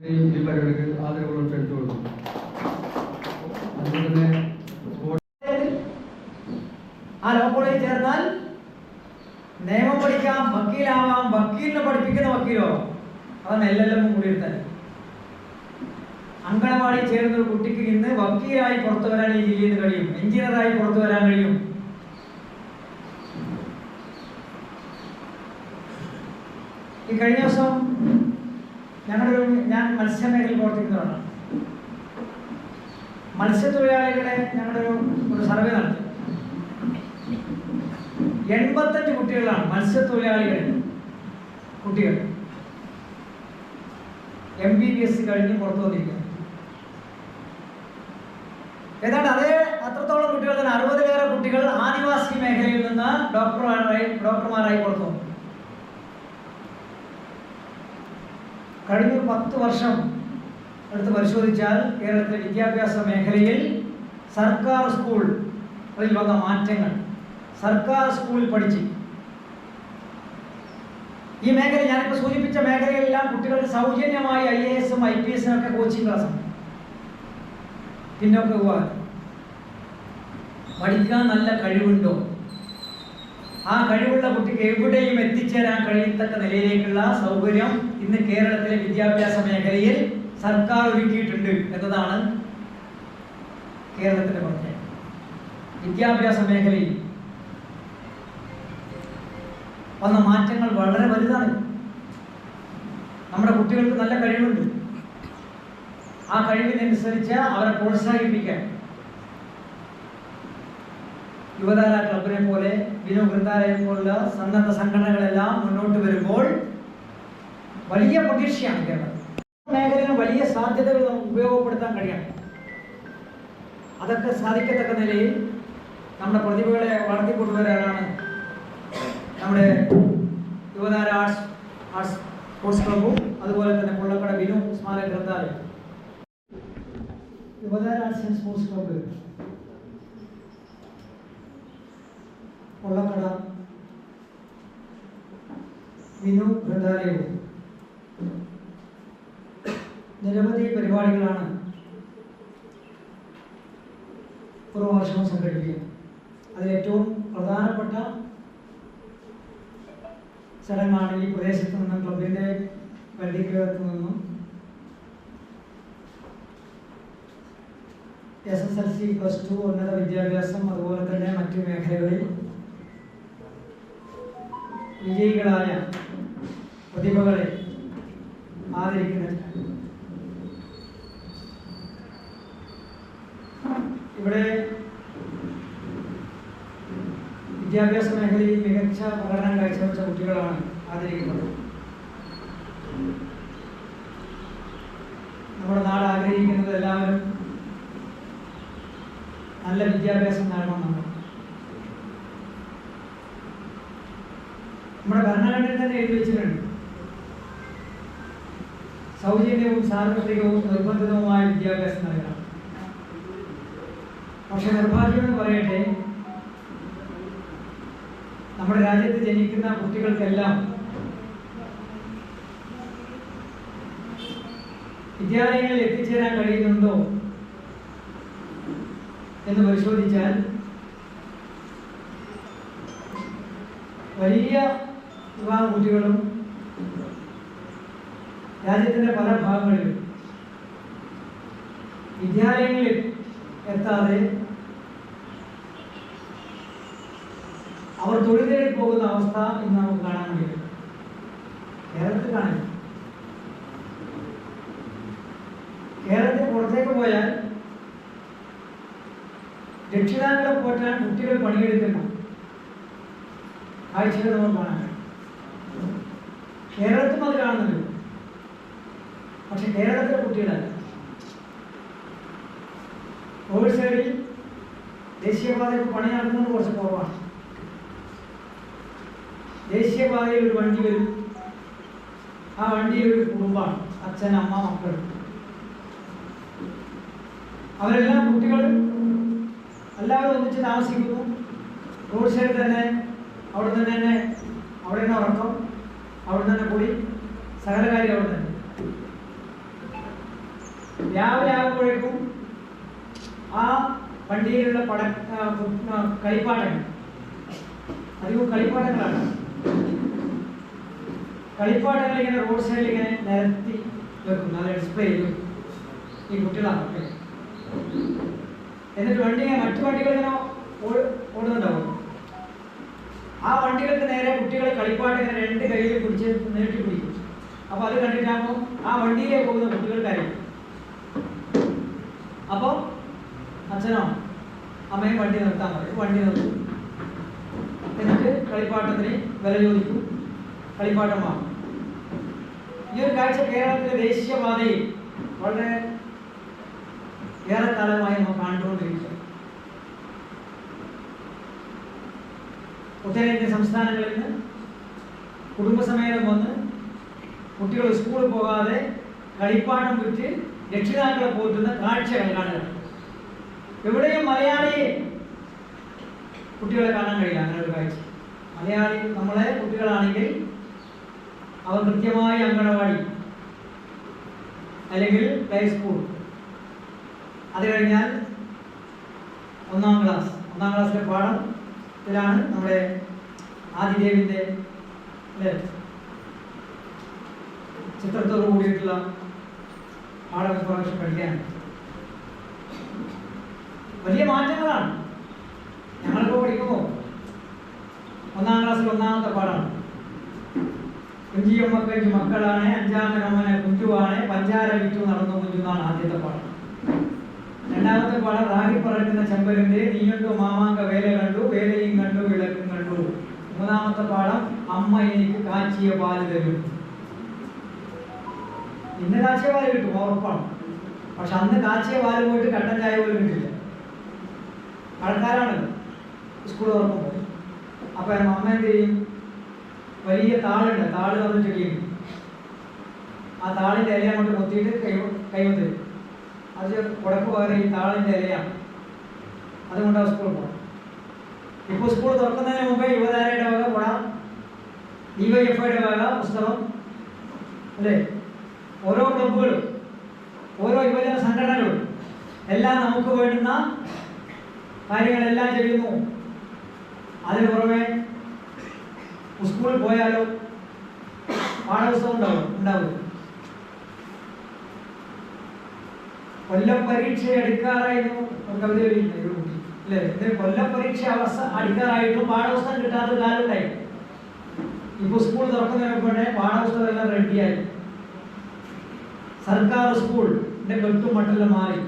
ഈ പരിപാടിക്ക് ആദരവുകൾ ക്ഷണിച്ചു കൊടുക്കും അതുപോലെ തന്നെ ആ ലോ ചേർന്നാൽ നിയമം പഠിക്കാം വക്കീലാവാം വക്കീലിനെ പഠിപ്പിക്കുന്ന വക്കീലോ? അതാണ് എൽ കൂടി എടുത്താൽ അങ്കണവാടി ചേർന്ന ഒരു കുട്ടിക്ക് ഇന്ന് വക്കീലായി പുറത്തു വരാൻ ഈ ജില്ലയിൽ നിന്ന് കഴിയും. എഞ്ചിനീയറായി പുറത്തു വരാൻ കഴിയും. ഈ കഴിഞ്ഞ ദിവസം ഞങ്ങളുടെ ഞാൻ മത്സ്യമേഖലയിൽ പ്രവർത്തിക്കുന്നതാണ്. മത്സ്യത്തൊഴിലാളികളെ ഞങ്ങളുടെ ഒരു സർവേ നടത്തി. എൺപത്തഞ്ച് കുട്ടികളാണ് മത്സ്യത്തൊഴിലാളികൾ. കുട്ടികൾ. എം ബി ബി എസ് കഴിഞ്ഞ് പുറത്തു വന്നിരിക്കുന്നത് ഏതാണ്ട് അതേ അത്രത്തോളം കുട്ടികൾ തന്നെ അറുപതിലേറെ കുട്ടികൾ ആദിവാസി മേഖലയിൽ നിന്ന് ഡോക്ടർമാരായി ഡോക്ടർമാരായി പുറത്തു വന്നു. കഴിഞ്ഞ പത്ത് വർഷം എടുത്ത് പരിശോധിച്ചാൽ കേരളത്തിലെ വിദ്യാഭ്യാസ മേഖലയിൽ സർക്കാർ സ്കൂളിൽ വന്ന മാറ്റങ്ങൾ. സർക്കാർ സ്കൂളിൽ പഠിച്ച്. ഈ മേഖല ഞാനിപ്പോൾ സൂചിപ്പിച്ച മേഖലയിലെല്ലാം കുട്ടികൾക്ക് സൗജന്യമായി ഐ എ എസും ഐ പി എസും ഒക്കെ കോച്ചിങ് ക്ലാസ്സാണ് പിന്നോക്ക പോകാൻ പഠിക്കാൻ നല്ല കഴിവുണ്ടോ? ആ കഴിവുള്ള കുട്ടിക്ക് എവിടെയും എത്തിച്ചേരാൻ കഴിയത്തക്ക നിലയിലേക്കുള്ള സൗകര്യം ഇന്ന് കേരളത്തിലെ വിദ്യാഭ്യാസ മേഖലയിൽ സർക്കാർ ഒരുക്കിയിട്ടുണ്ട് എന്നതാണ് കേരളത്തിന്റെ പ്രത്യേകത വിദ്യാഭ്യാസ മേഖലയിൽ വന്ന മാറ്റങ്ങൾ വളരെ വലുതാണ്. നമ്മുടെ കുട്ടികൾക്ക് നല്ല കഴിവുണ്ട്. ആ കഴിവിനനുസരിച്ച് അവരെ പ്രോത്സാഹിപ്പിക്കാൻ യുവതാര ക്ലബിനെ പോലെ വിനു വൃന്ദാലയം പോലുള്ള സന്നദ്ധ സംഘടനകളെല്ലാം മുന്നോട്ട് വരുമ്പോൾ വലിയ പ്രതീക്ഷയാണ് കേരളം. മേഖലയിൽ വലിയ സാധ്യതകൾ നമുക്ക് ഉപയോഗപ്പെടുത്താൻ കഴിയണം. അതൊക്കെ സാധിക്കത്തക്ക നിലയിൽ നമ്മുടെ പ്രതിഭകളെ വളർത്തിക്കൊണ്ടുവരാനാണ് നമ്മുടെ യുവതാര ആർട്സ് ആർട്സ് സ്പോർട്സ് ക്ലബും അതുപോലെ തന്നെ കൊള്ളക്കട വിനു സ്മാരക ഗ്രന്ഥാലയം. Yuvathara arts and sports club Kollakkada. Vinu ഗ്രന്ഥാലയവും നിരവധി പരിപാടികളാണ് ഓരോ വർഷവും സംഘടിപ്പിക്കുക. അതിൽ ഏറ്റവും പ്രധാനപ്പെട്ട ചടങ്ങാണ് ഈ പ്രദേശത്ത് നിന്നും ക്ലബിന്റെ പരിധിക്കകത്ത് നിന്നും S S L C plus two ഉന്നത വിദ്യാഭ്യാസം അതുപോലെ തന്നെ മറ്റു മേഖലകളിൽ വിജയികളായ പ്രതിഭകളെ ആദരിക്കുന്ന ഇവിടെ വിദ്യാഭ്യാസ മേഖലയിൽ മികച്ച പ്രകടനം കാഴ്ചവെച്ച കുട്ടികളാണ് ആദരിക്കുന്നത്. നമ്മുടെ നാട് ആഗ്രഹിക്കുന്നത് എല്ലാവരും നല്ല വിദ്യാഭ്യാസം നേടണമെന്നാണ് നമ്മുടെ ഭരണഘടനയിൽ തന്നെ എഴുതി വെച്ചിട്ടുണ്ട്. സൗജന്യവും സാർവത്രികവും നിർബന്ധിതവുമായ വിദ്യാഭ്യാസം നൽകണം. പക്ഷെ നിർഭാഗ്യം എന്ന് പറയട്ടെ നമ്മുടെ രാജ്യത്ത് ജനിക്കുന്ന കുട്ടികൾക്കെല്ലാം വിദ്യാലയങ്ങളിൽ എത്തിച്ചേരാൻ കഴിയുന്നുണ്ടോ എന്ന് പരിശോധിച്ചാൽ വലിയ വിഭാഗം കുട്ടികളും രാജ്യത്തിന്റെ പല ഭാഗങ്ങളിലും വിദ്യാലയങ്ങളിൽ എത്താതെ അവർ തൊഴിൽ തേടി പോകുന്ന അവസ്ഥ ഇന്ന് നമുക്ക് കാണാൻ കഴിയും. കേരളത്തിൽ കാണില്ല കേരളത്തിൽ പുറത്തേക്ക് പോയാൽ രക്ഷിതാക്കളെ പോറ്റാൻ കുട്ടികൾ പണിയെടുക്കുന്നു. കാഴ്ചകൾ നമ്മൾ കാണാൻ കഴിയും. കേരളത്തിലും അത് കാണുന്നുണ്ട്. പക്ഷെ കേരളത്തിലെ കുട്ടികളല്ല കോവിഡ് സൈഡിൽ ദേശീയപാതയിൽ പണി നടക്കുന്നത് കുറച്ച് കുറവാണ്. ദേശീയപാതയിൽ ഒരു വണ്ടി വരും. ആ വണ്ടിയിൽ ഒരു കുടുംബമാണ് അച്ഛൻ അമ്മ മക്കൾ. അവരെല്ലാം കുട്ടികൾ എല്ലാവരും ഒന്നിച്ച് താമസിക്കുന്നു. റോഡ് സൈഡിൽ തന്നെ അവിടെ തന്നെ അവിടെ നിന്ന് ഉറക്കം. അവിടെ തന്നെ കൂടി. സകല കാര്യം അവിടെ തന്നെ രാവിലെ ആകുമ്പോഴേക്കും ആ വണ്ടിയിലുള്ള പട കളിപ്പാടങ്ങൾ അധികം കളിപ്പാട്ടങ്ങളാണ്. കളിപ്പാട്ടങ്ങൾ ഇങ്ങനെ റോഡ് സൈഡിൽ ഇങ്ങനെ നിരത്തി വെക്കും. നല്ല ഡിസ്പ്ലേ ചെയ്യും ഈ കുട്ടികളാണ്. എന്നിട്ട് വണ്ടി മറ്റു വണ്ടികൾ ഇങ്ങനെ ഓടുന്നുണ്ടാവും. ആ വണ്ടികൾക്ക് നേരെ കുട്ടികൾ കളിപ്പാട്ട് ഇങ്ങനെ രണ്ട് കയ്യിൽ പിടിച്ച് നീട്ടി പിടിക്കും. അപ്പൊ അത് കണ്ടിട്ടാകുമ്പോൾ ആ വണ്ടിയിലേക്ക് പോകുന്ന കുട്ടികൾക്കായിരിക്കും അപ്പോൾ അച്ഛനോ അമ്മയും വണ്ടി നിർത്താൻ പറയും. വണ്ടി നിർത്തും. എന്നിട്ട് കളിപ്പാട്ടത്തിന് വില ചോദിക്കും. കളിപ്പാട്ടം വാങ്ങും. ഈ ഒരു കാഴ്ച കേരളത്തിലെ ദേശീയപാതയിൽ വളരെ ഏറെക്കാലമായി നമ്മൾ കണ്ടുകൊണ്ടിരിക്കുക ഉത്തരേന്ത്യൻ സംസ്ഥാനങ്ങളിൽ നിന്ന് കുടുംബസമേതം വന്ന് കുട്ടികൾ സ്കൂളിൽ പോകാതെ കളിപ്പാട്ടം വിറ്റ് രക്ഷിതാക്കളെ പോറ്റുന്ന കാഴ്ചകൾ കാണുക. എവിടെയും മലയാളിയെ കുട്ടികളെ കാണാൻ കഴിയില്ല. അങ്ങനെ ഒരു കാഴ്ച. മലയാളി നമ്മളെ കുട്ടികളാണെങ്കിൽ അവർ കൃത്യമായി അങ്കണവാടി അല്ലെങ്കിൽ പ്ലേ സ്കൂൾ അത് കഴിഞ്ഞാൽ ഒന്നാം ക്ലാസ് ഒന്നാം ക്ലാസ്സിലെ പാഠത്തിലാണ് നമ്മുടെ ആദിദേവിന്റെ ചിത്രത്തോട് കൂടിയിട്ടുള്ള പാഠവിഭാഷം പഠിക്കാൻ വലിയ മാറ്റങ്ങളാണ്. ഞങ്ങളിപ്പോൾ പഠിക്കുമ്പോൾ ഒന്നാം ക്ലാസ്സിൽ ഒന്നാമത്തെ പാഠമാണ്. കുഞ്ചിയമ്മക്കഞ്ചു മക്കളാണ് അഞ്ചാമനമ്മനെ കുഞ്ചുവാണ് പഞ്ചാര വിറ്റു നടന്നു കുഞ്ചു എന്നാണ് ആദ്യത്തെ പാഠം. രണ്ടാമത്തെ പാഠം റാഗി പറക്കുന്ന ചെമ്പലിന്റെ നീയുണ്ടു മാമാങ്ക വേല കണ്ടു വേലയും കണ്ടു വിളക്കും കണ്ടു. മൂന്നാമത്തെ പാഠം അമ്മ എനിക്ക് കാച്ചിയ പാൽ തരും. ഇന്ന് കാച്ചിയ പാൽ കിട്ടും ഉറപ്പാണ്. പക്ഷെ അന്ന് കാച്ചിയ പാൽ പോയിട്ട് കട്ടൻ ചായ പോലും കിട്ടില്ല. കടക്കാരാണ് സ്കൂൾ തുറക്കുമ്പോൾ അപ്പൊ അമ്മ എന്ത് ചെയ്യും? വലിയ താളുണ്ട് താൾ തന്നിട്ട് ആ താളിന്റെ ഇല അങ്ങോട്ട് കൊത്തിയിട്ട് കൈ കൈവന്ന് തരും അത് കുടക്ക് പകരം ഈ താളിന്റെ ഇലയാണ്. അതുകൊണ്ട് സ്കൂളിൽ പോകണം ഇപ്പോൾ സ്കൂൾ തുറക്കുന്നതിന് മുമ്പേ യുവതാരയുടെ വക കുട ഡിവൈഎഫ്ഐയുടെ വക പുസ്തകം അല്ലേ? ഓരോ ക്ലബുകളും ഓരോ യുവജന സംഘടനകളും എല്ലാം നമുക്ക് വേണ്ടുന്ന കാര്യങ്ങളെല്ലാം ചെയ്യുന്നു. അതിന് പുറമെ സ്കൂളിൽ പോയാലോ പാഠപുസ്തകം ഉണ്ടാവും ഉണ്ടാവും കൊല്ലം പരീക്ഷ എടുക്കാറായിരുന്നു കവിത അല്ലേ? കൊല്ലം പരീക്ഷ അവസ്ഥ പാഠപുസ്തകം കിട്ടാത്ത കാലം ഉണ്ടായി ഇപ്പൊ സ്കൂൾ തുറക്കുന്ന പാഠപുസ്തകം എല്ലാം റെഡിയായി സർക്കാർ സ്കൂളിന്റെ കെട്ടുമട്ടെല്ലാം മാറി.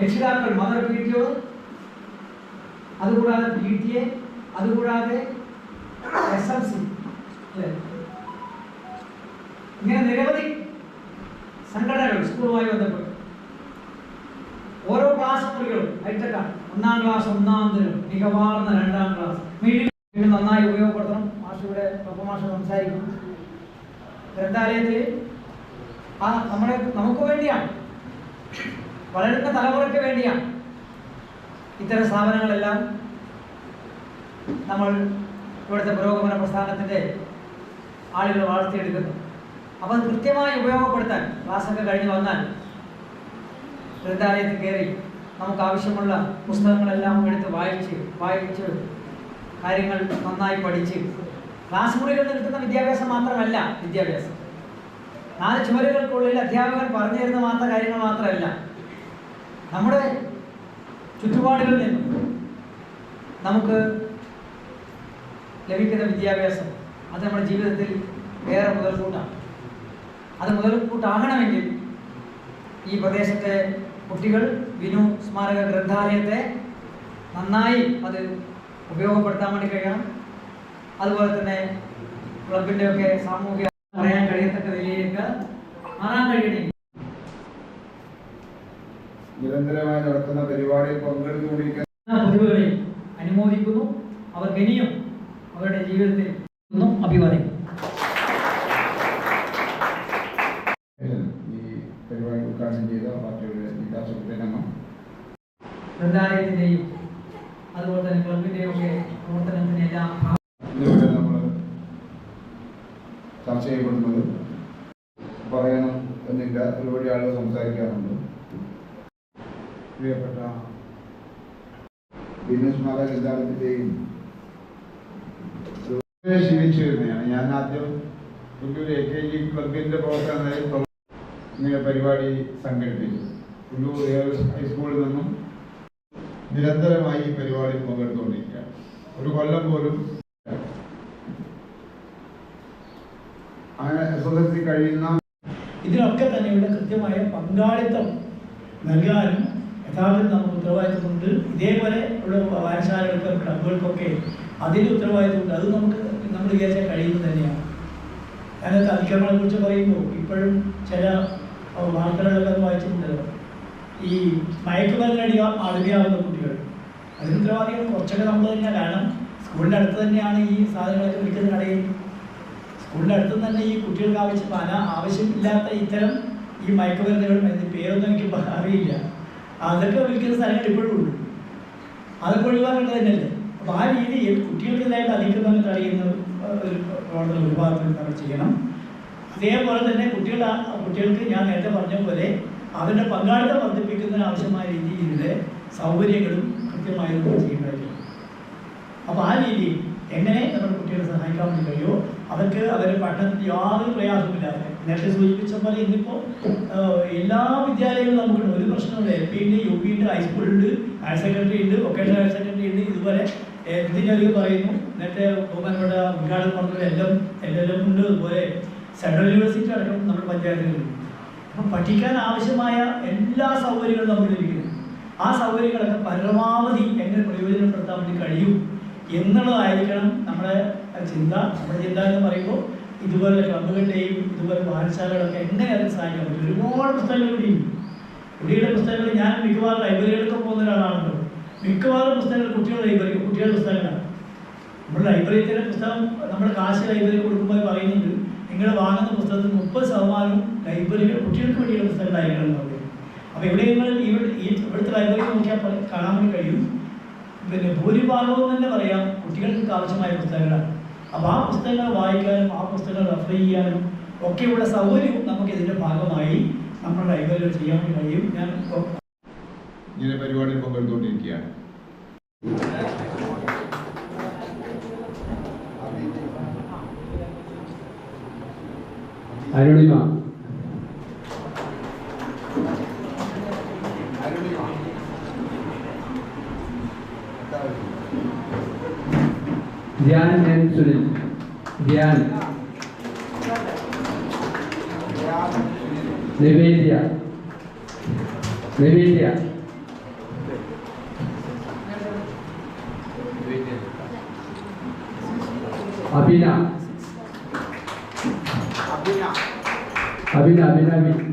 രക്ഷിതാക്കൾ മദർ പി ടി ഒ അതുകൂടാതെ പി ടി എ അതുകൂടാതെ എസ് എൽ സി ഇങ്ങനെ നിരവധി സംഘടനകൾ സ്കൂളുമായി ബന്ധപ്പെട്ട്. ഓരോ ക്ലാസ് മുറികളും ഹൈടെക്കാണ് ഒന്നാം ക്ലാസ് ഒന്നാം ദിനം മികവാർന്ന രണ്ടാം ക്ലാസ് മീഡിയം നന്നായി ഉപയോഗപ്പെടുത്തണം. മാഷിയുടെ മാഷ സംസാരിക്കും ഗ്രന്ഥാലയത്തിൽ ആ നമ്മുടെ നമുക്ക് വേണ്ടിയാണ്. വളരുന്ന തലമുറയ്ക്ക് വേണ്ടിയാണ്. ഇത്തരം സ്ഥാപനങ്ങളെല്ലാം നമ്മൾ ഇവിടുത്തെ പുരോഗമന പ്രസ്ഥാനത്തിന്റെ ആളുകൾ വളർത്തിയെടുക്കുന്നു അപ്പോൾ അത് കൃത്യമായി ഉപയോഗപ്പെടുത്താൻ ക്ലാസ്സൊക്കെ കഴിഞ്ഞ് വന്നാൽ ഗ്രന്ഥാലയത്തിൽ കയറി നമുക്ക് ആവശ്യമുള്ള പുസ്തകങ്ങളെല്ലാം എടുത്ത് വായിച്ച് വായിച്ച് കാര്യങ്ങൾ നന്നായി പഠിച്ച് ക്ലാസ് മുറികളിൽ നിന്ന് കിട്ടുന്ന വിദ്യാഭ്യാസം മാത്രമല്ല വിദ്യാഭ്യാസം. നാല് ചുമരുകൾക്കുള്ളിൽ അധ്യാപകൻ പറഞ്ഞു തരുന്ന മാത്രം കാര്യങ്ങൾ മാത്രമല്ല. നമ്മുടെ ചുറ്റുപാടുകളിൽ നിന്നും നമുക്ക് ലഭിക്കുന്ന വിദ്യാഭ്യാസം അത് നമ്മുടെ ജീവിതത്തിൽ ഏറെ മുതൽക്കൂട്ടാണ്. അത് മുതൽക്കൂട്ടാകണമെങ്കിൽ ഈ പ്രദേശത്തെ കുട്ടികൾ വിനു സ്മാരക ഗ്രന്ഥാലയത്തെ നന്നായി അത് ഉപയോഗപ്പെടുത്താൻ വേണ്ടി കഴിയണം. അതുപോലെ തന്നെ ക്ലബിന്റെ ഒക്കെ സാമൂഹിക പറയാൻ കഴിയത്തക്ക നിലയിലേക്ക് മാറാൻ കഴിയണമെങ്കിൽ നിരന്തരമായി നടത്തുന്ന പരിപാടിയിൽ പങ്കെടുത്തുകൊണ്ടിരിക്കുന്ന പ്രതിഭകളെയും അനുമോദിക്കുന്നു. അവർക്ക് ഇനിയും അവരുടെ ജീവിതത്തിൽ ഒന്നും അഭിവാദ്യം ഈ പരിപാടി ഉദ്ഘാടനം ചെയ്ത പാർട്ടിയുടെ ജില്ലാ സെക്രട്ടറി അംഗം ഗ്രന്ഥാലയത്തിന്റെയും അതുപോലെ തന്നെ ക്ലബിന്റെയും ഒക്കെ പ്രവർത്തനത്തിനെല്ലാം എല്ലാം ചർച്ച ചെയ്യപ്പെടുന്നത് പറയണം എന്നില്ല ഒരുപാട് ആളുകൾ സംസാരിക്കാറുണ്ട്. പ്രിയപ്പെട്ട ബിസിനസ് മാല വിദ്യാലയത്തിന്റെയും ശീലിച്ചു ഞാൻ ആദ്യം പുല്ലൂർ എ കെ ജി ക്ലബിന്റെ ഇങ്ങനെ പരിപാടി സംഘടിപ്പിച്ചു. പുല്ലൂർ ഹൈസ്കൂളിൽ നിന്നും നിരന്തരമായി ഈ പരിപാടിയിൽ പങ്കെടുത്തുകൊണ്ടിരിക്കുകയാണ്. ഒരു കൊല്ലം പോലും അങ്ങനെ എസ് എസ് കഴിയുന്ന ഇതിനൊക്കെ തന്നെയുള്ള കൃത്യമായ പങ്കാളിത്തം നൽകാനും യഥാർത്ഥത്തിൽ നമുക്ക് ഉത്തരവാദിത്തമുണ്ട്. ഇതേപോലെ ഉള്ള വായനശാലകൾക്കും ക്ലബുകൾക്കൊക്കെ അതിന് ഉത്തരവാദിത്തമുണ്ട്. അത് നമുക്ക് നമ്മൾ വിചാരിച്ചാൽ കഴിയുന്നത് തന്നെയാണ്. അതിനകത്ത് അതിക്രമങ്ങളെ കുറിച്ച് പറയുമ്പോൾ ഇപ്പോഴും ചില വാർത്തകളിലൊക്കെ വായിച്ചിട്ടുണ്ടല്ലോ. ഈ മയക്കുമരുന്നടി അടിമയാവുന്ന കുട്ടികൾ. അതിന് ഉത്തരവാദികൾ കുറച്ചൊക്കെ നമ്മൾ തന്നെയാണ് കാരണം സ്കൂളിന്റെ അടുത്ത് തന്നെയാണ് ഈ സാധനങ്ങളൊക്കെ വിൽക്കുന്ന കടയിൽ. സ്കൂളിന്റെ അടുത്ത് തന്നെ ഈ കുട്ടികൾക്ക് ആവശ്യം പല ആവശ്യമില്ലാത്ത ഇത്തരം ഈ മയക്കുമരുന്നുകളും അതിന്റെ പേരൊന്നും എനിക്ക് അറിയില്ല. അതൊക്കെ വിൽക്കുന്ന സ്ഥലങ്ങൾ ഇപ്പോഴും ഉണ്ട്. അതൊക്കെ ഒഴിവാക്കേണ്ടത് തന്നെയല്ലേ? അപ്പോൾ ആ രീതിയിൽ കുട്ടികൾക്കെതിരായിട്ട് അതിക്രമങ്ങൾ തടയുന്ന ഒരു പ്രവർത്തനം ഒരു നമ്മൾ ചെയ്യണം. അതേപോലെ തന്നെ കുട്ടികൾ കുട്ടികൾക്ക് ഞാൻ നേരത്തെ പറഞ്ഞ പോലെ അവരുടെ പങ്കാളിത്തം വർദ്ധിപ്പിക്കുന്നതിന് ആവശ്യമായ രീതിയിലെ സൗകര്യങ്ങളും കൃത്യമായി ചെയ്യേണ്ടതായിട്ടുണ്ട് അപ്പോൾ ആ രീതിയിൽ എങ്ങനെ നമ്മുടെ കുട്ടികളെ സഹായിക്കാൻ വേണ്ടി കഴിയുമോ അവർക്ക് അവരുടെ പഠനത്തിൽ യാതൊരു പ്രയാസമില്ലാതെ നേരത്തെ സൂചിപ്പിച്ച പോലെ ഇന്നിപ്പോൾ എല്ലാ വിദ്യാലയങ്ങളും നമുക്കുണ്ട്. ഒരു പ്രശ്നമുണ്ട് എൽ പി ഉണ്ട് യു പി ഉണ്ട് ഹൈസ്കൂളുണ്ട് ഹയർ സെക്കൻഡറി ഉണ്ട് വൊക്കേഷണൽ ഹയർ സെക്കൻഡറി ഉണ്ട് ഇതുപോലെ എന്തിനധികം പറയുന്നു. നേരത്തെ ബഹുമാനപ്പെട്ട ഉദ്ഘാടനം പറഞ്ഞ എല്ലാം എല്ലാം ഉണ്ട്. അതുപോലെ സെൻട്രൽ യൂണിവേഴ്സിറ്റി അടക്കം നമ്മുടെ പഞ്ചായത്തുകളുണ്ട് അപ്പം പഠിക്കാൻ ആവശ്യമായ എല്ലാ സൗകര്യങ്ങളും നമ്മളിരിക്കുന്നു ആ സൗകര്യങ്ങളൊക്കെ പരമാവധി എങ്ങനെ പ്രയോജനപ്പെടുത്താൻ വേണ്ടി കഴിയും എന്നുള്ളതായിരിക്കണം നമ്മുടെ ചിന്ത. നമ്മുടെ ചിന്ത എന്ന് പറയുമ്പോൾ ഇതുപോലെ ക്ലബുകളുടെയും ഇതുപോലെ വായനശാലകളൊക്കെ എങ്ങനെ അതിന് സഹായിക്കാൻ പറ്റും? ഒരുപാട് പുസ്തകങ്ങൾ കൂടിയും കുട്ടികളുടെ പുസ്തകങ്ങൾ ഞാൻ മിക്കവാറും ലൈബ്രറികൾക്ക് പോകുന്ന ഒരാളാണല്ലോ. മിക്കവാറും പുസ്തകങ്ങൾ കുട്ടികളുടെ ലൈബ്രറി കുട്ടികളുടെ പുസ്തകങ്ങളാണ്. നമ്മൾ ലൈബ്രറിയിൽ തന്നെ പുസ്തകം നമ്മുടെ കാശ് ലൈബ്രറി കൊടുക്കുമ്പോൾ പറയുന്നുണ്ട് നിങ്ങൾ വാങ്ങുന്ന പുസ്തകത്തിൽ മുപ്പത് ശതമാനവും ലൈബ്രറികൾ കുട്ടികൾക്ക് വേണ്ടിയുള്ള പുസ്തകങ്ങളായിരിക്കണം എന്ന് പറയും അപ്പോൾ ഇവിടെ നിങ്ങൾ ഇവിടെ ഈ ഇവിടുത്തെ ലൈബ്രറി നോക്കിയാൽ കാണാൻ വേണ്ടി കഴിയും. പിന്നെ ഭൂരിഭാഗവും തന്നെ പറയാം കുട്ടികൾക്ക് ആവശ്യമായ പുസ്തകങ്ങളാണ്. അപ്പോൾ ആ പുസ്തകങ്ങൾ വായിക്കാനും ആ പുസ്തകങ്ങൾ റെഫർ ചെയ്യാനും ഒക്കെയുള്ള സൗകര്യവും നമുക്ക് ഇതിന്റെ ഭാഗമായി നമ്മുടെ ലൈബ്രറിയിൽ ചെയ്യാൻ വേണ്ടി കഴിയും. ഞാൻ ഇങ്ങനെ പരിപാടിയിൽ പങ്കെടുത്തുകൊണ്ടിരിക്കുകയാണ് Arunima Dhyan and Sunil. Dhyan. Nivedya. Nivedya. Abhina. Abhina. Abhina, Abhina, Abhina.